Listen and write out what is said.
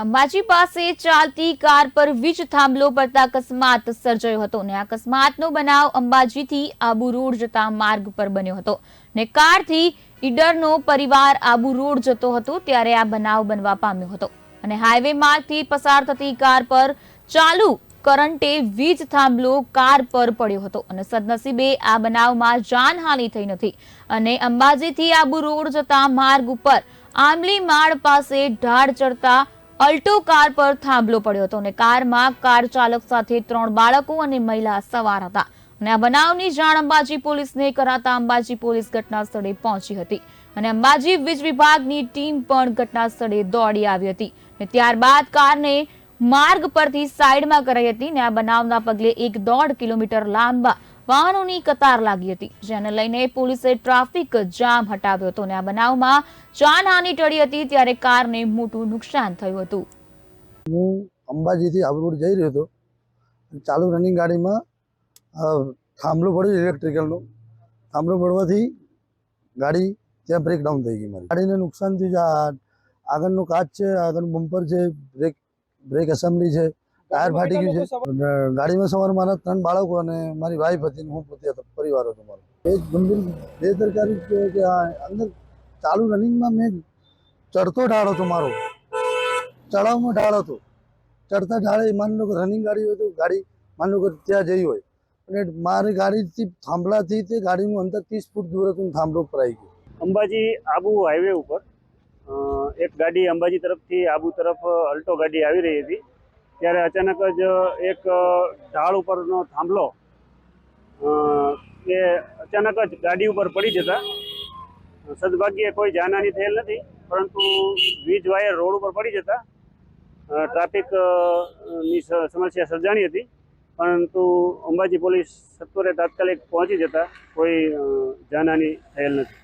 અંબાજી પાસે ચાલતી કાર પર વીજ થાંભલો પડતા અકસ્માત સર્જાયો હતો ને આ અકસ્માતનો બનાવ અંબાજીથી આબુ રોડ જતા માર્ગ પર બન્યો હતો ને કારથી ઈડરનો પરિવાર આબુ રોડ જતો હતો ત્યારે આ બનાવ બનવા પામ્યો હતો અને હાઈવે માર્ગથી પસાર થતી કાર પર ચાલુ કરંટે વીજ થાંભલો કાર પર પડ્યો હતો અને સદનસીબે આ બનાવમાં જાનહાનિ થઈ નથી અને અંબાજીથી આબુ રોડ જતા માર્ગ ઉપર આંબલી માળ પાસે ઢાળ ચડતા અલ્ટો કાર પર થાંભલો પડ્યો હતો અને કારમાં કાર ચાલક સાથે ત્રણ બાળકો અને મહિલા સવાર હતા. અને આ બનાવની જાણ અંબાજી પોલીસને કરાતા અંબાજી પોલીસ ઘટના સ્થળે પહોંચી હતી. અને અંબાજી વીજ વિભાગની ટીમ પણ ઘટના સ્થળે દોડી આવી હતી. અને ત્યારબાદ કારને માર્ગ પરથી સાઈડમાં કરાઈ હતી ને આ બનાવના પગલે એક દોઢ કિલોમીટર લાંબા વાહનોની કતાર લાગી હતી, જેને લઈને પોલીસે ટ્રાફિક જામ હટાવ્યો હતો અને આ બનાવમાં જાનહાનિ ટળી હતી ત્યારે કારને મોટું નુકસાન થયું હતું. હું અંબાજીથી આબરોડ જઈ રહ્યો હતો ચાલુ રનિંગ ગાડીમાં થાંભલો પડ્યો ઇલેક્ટ્રિકલનો થાંભલો પડવાથી ગાડી ત્યાં બ્રેકડાઉન થઈ ગઈ મારી. ગાડીને નુકસાન થયું છે. આગળનો કાચ છે, આગળનું બમ્પર છે બ્રેક બ્રેક એસેમ્બલી છે. ટાયર ફાટી ગયું છે. ગાડીમાં સવાર મારા ત્રણ બાળકો અને મારી વાઈફ હતી હું પોતે હતો પરિવાર હતો મારો એ ગંભીર બેદરકારી કે અંદર ચાલુ રનિંગમાં મેં ચડતો ઢાળ હતો મારો. ચડાવમાં ઢાળ હતો. ચડતા ઢાળે માની લો કે રનિંગ ગાડી હોય તો ગાડી માની લો કે ત્યાં જઈ હોય. અને મારી ગાડીથી થાંભલાથી તે ગાડીનું અંતર ત્રીસ ફૂટ દૂર હતું થાંભલો પર આવી ગયો. અંબાજી આબુ હાઈવે ઉપર અ, એક ગાડી અંબાજી તરફથી આબુ તરફ અલ્ટો ગાડી આવી રહી હતી. ત્યારે અચાનક જ એક ઢાળ ઉપરનો થાંભલો એ અચાનક જ ગાડી ઉપર પડી જતા. સદભાગ્યે કોઈ જાનહાની થયેલ નથી, પરંતુ વીજ વાયર રોડ ઉપર પડી જતા. ટ્રાફિકની સમસ્યા સર્જાણી હતી, પરંતુ અંબાજી પોલીસ સત્વરે તાત્કાલિક પહોંચી જતા કોઈ જાનહાની થયેલ નથી.